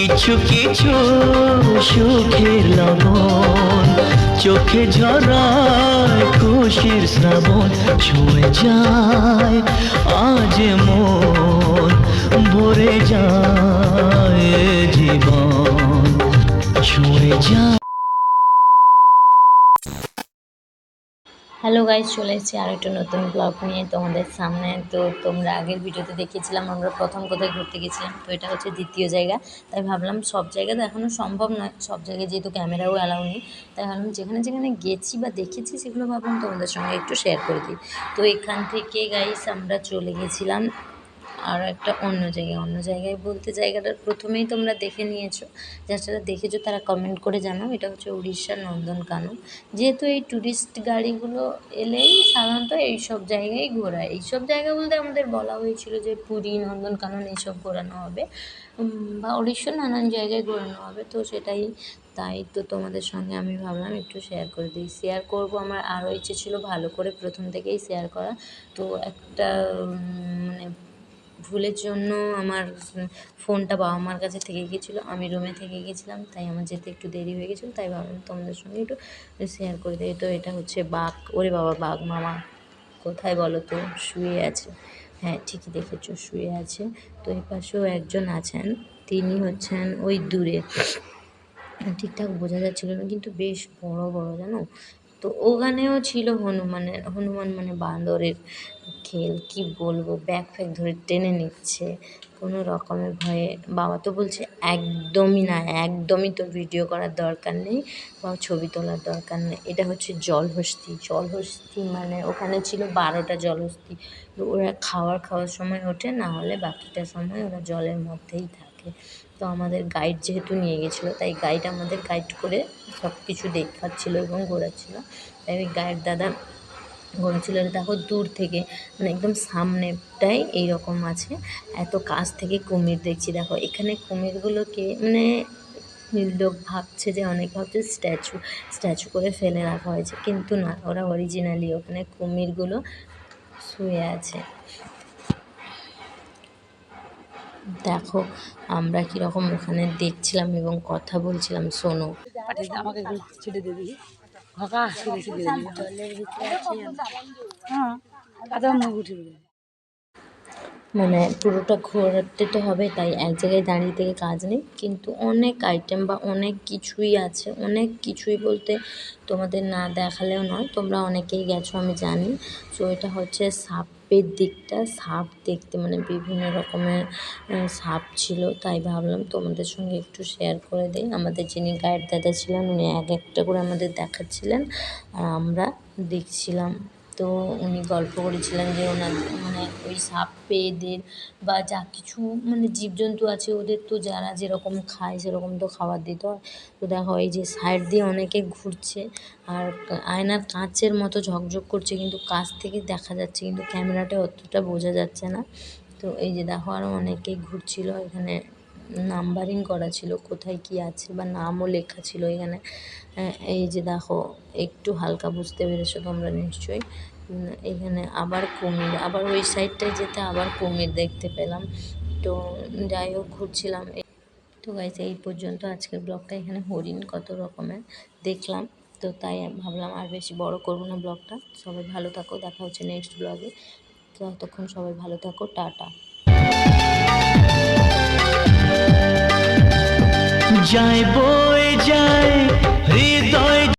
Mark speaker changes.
Speaker 1: কিছু কিছু সুখের লবণ চোখে ঝরায় খুশির শ্রাবণ ছুঁয়ে যায় আজ মন ভরে যায়।
Speaker 2: হ্যালো গাইজ চলে এসেছি আর একটা নতুন ব্লগ নিয়ে তোমাদের সামনে। তো তোমরা আগের ভিডিওতে দেখিয়েছিলাম আমরা প্রথম কোথায় ঘুরতে গেছিলাম, তো এটা হচ্ছে দ্বিতীয় জায়গা। তাই ভাবলাম সব জায়গা দেখানো সম্ভব নয়, সব জায়গায় যেহেতু ক্যামেরাও অ্যালাউ নেই, তাই ভাবলাম যেখানে যেখানে গেছি বা দেখেছি সেগুলো ভাবলাম তোমাদের সঙ্গে একটু শেয়ার করে দিই। তো এখান থেকে গাইস আমরা চলে গেছিলাম আর একটা অন্য জায়গায় অন্য জায়গায় বলতে জায়গাটা প্রথমেই তোমরা দেখে নিয়েছো। যারা যারা দেখেছ, তারা কমেন্ট করে জানাও। এটা হচ্ছে উড়িষ্যার নন্দনকানন। যেহেতু এই ট্যুরিস্ট গাড়িগুলো এলেই সাধারণত এইসব জায়গায় ঘোরায়। এইসব জায়গা বলতে আমাদের বলা হয়েছিল যে পুরী, নন্দনকানন এইসব ঘোরানো হবে। বা উড়িষ্যার নানান জায়গায় ঘোরানো হবে। তো সেটাই, তাই তো তোমাদের সঙ্গে আমি ভাবলাম একটু শেয়ার করে দিই। শেয়ার করব আমার আরও ইচ্ছে ছিল ভালো করে প্রথম থেকেই শেয়ার করা। তো একটা মানে ভুলের জন্য আমার ফোনটা বাবা মার কাছে থেকে গেছিল আমি রুমে থেকে গিয়েছিলাম, তাই আমার যেতে একটু দেরি হয়ে গেছিল তাই ভাবলাম তোমাদের সঙ্গে একটু শেয়ার করে দিই। তো এটা হচ্ছে বাঘ, ওরে বাবা বাঘ মামা, কোথায় বলো তো? শুয়ে আছে। হ্যাঁ ঠিকই দেখেছ, শুয়ে আছে। তো এই পাশেও একজন আছেন, তিনি হচ্ছেন ওই দূরে। ঠিকঠাক বোঝা যাচ্ছিল না, কিন্তু বেশ বড় বড়, জানো? তো ওখানেও ছিল হনুমানের, হনুমান মানে বান্দরের খেল, কি বলব ব্যাগ ফ্যাগ ধরে টেনে নিচ্ছে, কোনো রকমের ভয়ে। বাবা তো বলছে, একদমই না, একদমই তোর ভিডিও করার দরকার নেই, বা ছবি তোলার দরকার নেই। এটা হচ্ছে জলহস্তি। জলহস্তি মানে ওখানে ছিল বারোটা জলহস্তি। তো ওরা খাওয়ার খাওয়ার সময় ওঠে, না হলে বাকিটা সময় ওরা জলের মধ্যেই থাকে। তো আমাদের গাইড যেহেতু নিয়ে গেছিল, তাই গাইড আমাদের গাইড করে সব কিছু দেখাচ্ছিলো এবং ঘোরাচ্ছিল। তাই ওই গাইড দাদা ঘোরাচ্ছিল দেখো দূর থেকে মানে একদম সামনেটাই এইরকম আছে। এত কাছ থেকে কুমির দেখছি। দেখো এখানে কুমিরগুলোকে মানে লোক ভাবছে যে, অনেক ভাবছে স্ট্যাচু স্ট্যাচু করে ফেলে রাখা হয়েছে। কিন্তু না, ওরা অরিজিনালি ওখানে কুমিরগুলো শুয়ে আছে। দেখো আমরা কীরকম ওখানে দেখছিলাম এবং কথা বলছিলাম শোনো।
Speaker 3: আমাকে দিয়ে দিবি।
Speaker 2: জলের ভিতরে
Speaker 3: হ্যাঁ মুখ উঠে
Speaker 2: মানে পুরোটা ঘোরাতে তো হবে তাই এক জায়গায় দাঁড়িয়ে থেকে কাজ নেই। কিন্তু অনেক আইটেম বা অনেক কিছুই আছে। অনেক কিছুই বলতে তোমাদের না দেখালেও নয় তোমরা অনেকেই গেছো আমি জানি। তো এটা হচ্ছে সাপের দিকটা, সাপ দেখতে মানে বিভিন্ন রকমের সাপ ছিল, তাই ভাবলাম তোমাদের সঙ্গে একটু শেয়ার করে দিই। আমাদের যিনি গাইড দাদা ছিলেন, উনি এক একটা করে আমাদের দেখাচ্ছিলেন। আর আমরা দেখছিলাম। তো উনি গল্প করেছিলেন যে ওনার মানে ওই সাপ পেয়েদের বা যা কিছু মানে জীবজন্তু আছে ওদের তো যারা যেরকম খায় সেরকম তো খাবার দিতে হয়। তো দেখো এই যে সাইড দিয়ে অনেকে ঘুরছে আর আয়নার কাঁচের মতো ঝকঝক করছে কিন্তু কাছ থেকে দেখা যাচ্ছে কিন্তু ক্যামেরাটা অতটা বোঝা যাচ্ছে না। তো এই যে দেখো আরও অনেকেই ঘুরছিল এখানে নাম্বারিং করা ছিল, কোথায় কি আছে বা নামও লেখা ছিল এখানে। এই যে দেখো, একটু হালকা বুঝতে পেরেছ তোমরা নিশ্চয়ই। এখানে আবার কুমির, আবার ওই সাইডটায় যেতে আবার কুমির দেখতে পেলাম। তো যাই হোক, ঘুরছিলাম। তো গাইজ এই পর্যন্ত আজকের ব্লগটা এখানে হরিণ কত রকমের দেখলাম। তো তাই ভাবলাম আর বেশি বড় করব না ব্লগটা। সবাই ভালো থাকো, দেখা হচ্ছে নেক্সট ব্লগে ততক্ষণ সবাই ভালো থাকো, টাটা।
Speaker 1: যায়